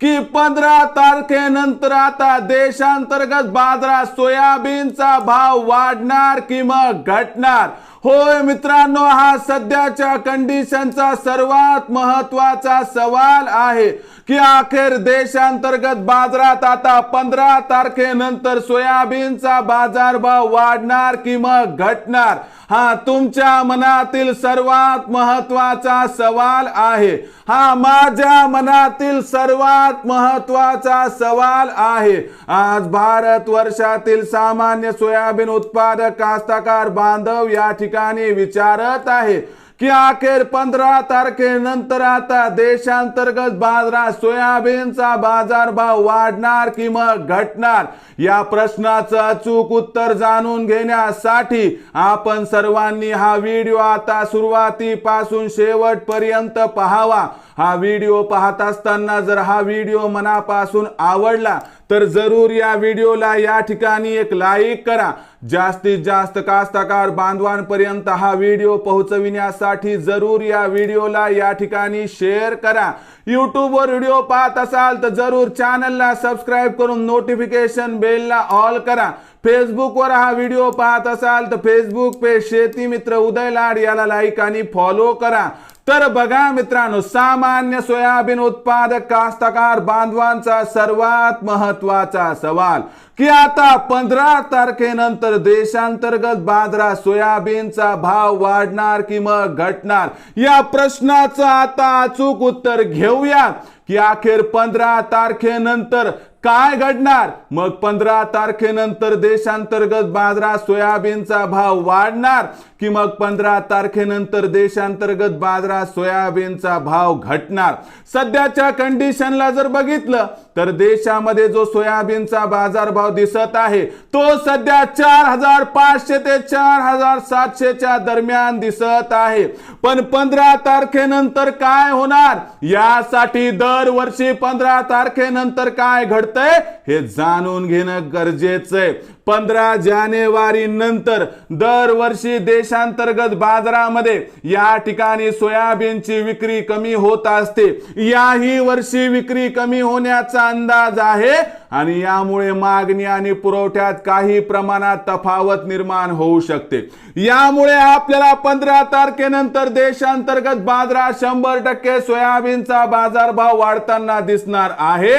की पंधरा तारखेनंतर आता देशांतर्गत बाजारात सोयाबीनचा भाव वाढणार कि मग घटणार? होय मित्रांनो हा सध्याच्या कंडिशनचा सर्वात महत्त्वाचा सवाल आहे की अखेर देशांतर्गत बाजारात आता पंधरा तारखेनंतर सोयाबीनचा बाजारभाव वाढणार कि मग घटणार? हा तुमच्या मनातील सर्वात महत्त्वाचा सवाल आहे. हा माझ्या मनातील सर्वात महत्त्वाचा सवाल आहे. आज भारत वर्षातील सामान्य सोयाबीन उत्पादक कास्तकार बांधव या ठिकाणी विचारत आहे. की अखेर पंधरा तारखेनंतर आता देशांतर्गत बाजारात सोयाबीनचा बाजारभाव वाढणार की मग घटणार? या प्रश्नाचं अचूक उत्तर जाणून घेण्यासाठी आपण सर्वांनी हा व्हिडिओ आता सुरुवातीपासून शेवटपर्यंत पाहावा. हा व्हिडिओ पाहत असताना जर हा व्हिडिओ मनापासून आवडला तर जरूर या व्हिडिओला या ठिकाणी एक लाईक करा. जास्तीत जास्त कास्तकार बांधवांपर्यंत हा व्हिडिओ पोहोचविण्यासाठी जरूर या व्हिडिओला या ठिकाणी शेअर करा. यूट्यूबवर व्हिडिओ पाहत असाल तर जरूर चॅनलला सबस्क्राईब करून नोटिफिकेशन बेलला ऑल करा. फेसबुकवर हा व्हिडिओ पाहत असाल तर फेसबुक पेज शेती मित्र उदय लाड याला लाईक आणि फॉलो करा. तर बघा मित्रांनो सामान्य सोयाबीन उत्पादक कास्तकार बांधवांचा सर्वात महत्त्वाचा सवाल की आता पंधरा तारखेनंतर देशांतर्गत बाजारात सोयाबीनचा भाव वाढणार की मग घटणार? या प्रश्नाचं आता अचूक उत्तर घेऊया की अखेर पंधरा तारखेनंतर काय घडणार? मग पंधरा तारखेनंतर देशांतर्गत बाजारात सोयाबीनचा भाव वाढणार? की मग पंधरा तारखेनंतर देशांतर्गत बाजारात सोयाबीनचा भाव घटणार? सध्याच्या कंडिशनला जर बघितलं तर देशामध्ये जो सोयाबीनचा बाजारभाव दिसत आहे तो सध्या चार हजार पाचशे ते चार हजार सातशेच्या दरम्यान दिसत आहे. पण पंधरा तारखेनंतर काय होणार? यासाठी दरवर्षी पंधरा तारखेनंतर काय घडतंय हे जाणून घेणं गरजेचं आहे. पंधरा जानेवारी नंतर दरवर्षी देशांतर्गत बाजारामध्ये या ठिकाणी सोयाबीनची विक्री कमी होत असते. याही वर्षी विक्री कमी होण्याचा अंदाज आहे आणि यामुळे मागणी आणि पुरवठ्यात काही प्रमाणात तफावत निर्माण होऊ शकते. यामुळे आपल्याला पंधरा तारखेनंतर देशांतर्गत बाजारात शंभर टक्के सोयाबीनचा बाजारभाव वाढताना दिसणार आहे.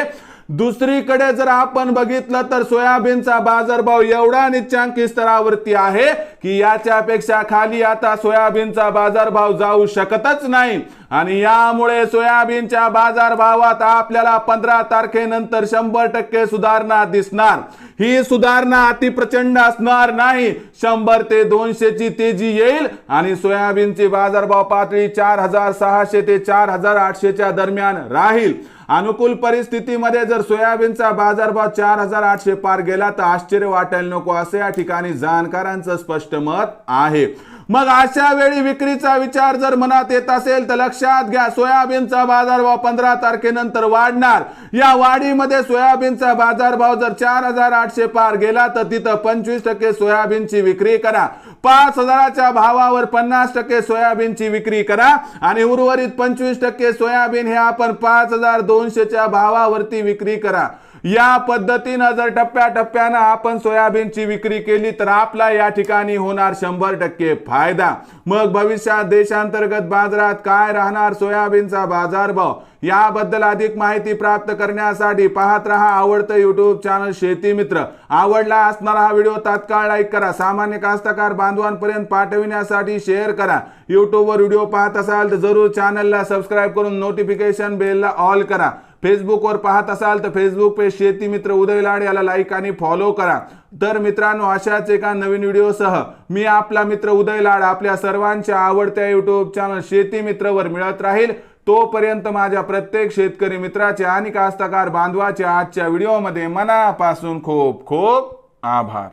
दुसरीकडे जर आपण बघितलं तर सोयाबीनचा बाजारभाव एवढा निच्चांकी स्तरावरती आहे की याच्यापेक्षा खाली आता सोयाबीनचा बाजारभाव जाऊ शकतच नाही. आणि यामुळे सोयाबीनच्या बाजारभावात आपल्याला पंधरा तारखेनंतर शंभर टक्के सुधारणा दिसणार. ही सुधारणा अति प्रचंड असणार नाही. शंभर ते दोनशेची तेजी येईल आणि सोयाबीनची बाजारभाव पातळी चार हजार सहाशे ते चार हजार आठशेच्या दरम्यान राहील. अनुकूल परिस्थितीमध्ये जर सोयाबीनचा बाजारभाव चार हजार आठशे पार गेला तर आश्चर्य वाटायला नको असे या ठिकाणी जाणकारांचं स्पष्ट मत आहे. मग अशा वेळी विक्रीचा विचार जर मनात येत असेल तर लक्ष लक्षात घ्या सोयाबीनचा बाजारभाव पंधरा तारखेनंतर वाढणार. या वाढीमध्ये सोयाबीनचा बाजारभाव जर चार हजार आठशे पार गेला तर तिथं पंचवीस टक्के सोयाबीनची विक्री करा. पाच हजाराच्या भावावर पन्नास टक्के सोयाबीनची विक्री करा आणि उर्वरित पंचवीस टक्के सोयाबीन हे आपण पाच हजार दोनशेच्या भावावरती विक्री करा. या पद्धतीनं जर टप्प्याटप्प्यानं आपण सोयाबीनची विक्री केली तर आपला या ठिकाणी होणार शंभर टक्के फायदा. मग भविष्यात देशांतर्गत बाजारात काय राहणार सोयाबीनचा बाजारभाव? याबद्दल अधिक माहिती प्राप्त करण्यासाठी पाहत रहा आवडतं युट्यूब चॅनल शेती मित्र. आवडला असणारा हा व्हिडिओ तात्काळ लाईक करा. सामान्य कास्तकार बांधवांपर्यंत पाठविण्यासाठी शेअर करा. युट्यूबवर व्हिडिओ पाहत असाल तर जरूर चॅनलला सबस्क्राईब करून नोटिफिकेशन बेलला ऑल करा. फेसबुकवर पाहत असाल तर फेसबुक पेज शेती मित्र उदय लाड याला लाईक आणि फॉलो करा. तर मित्रांनो अशाच एका नवीन व्हिडिओसह मी आपला मित्र उदय लाड आपल्या सर्वांच्या आवडत्या युट्यूब चॅनल शेती मित्रवर मिळत राहील. तोपर्यंत माझ्या प्रत्येक शेतकरी मित्राचे आणि कास्तकार बांधवाचे आजच्या व्हिडिओमध्ये मनापासून खूप खूप आभार.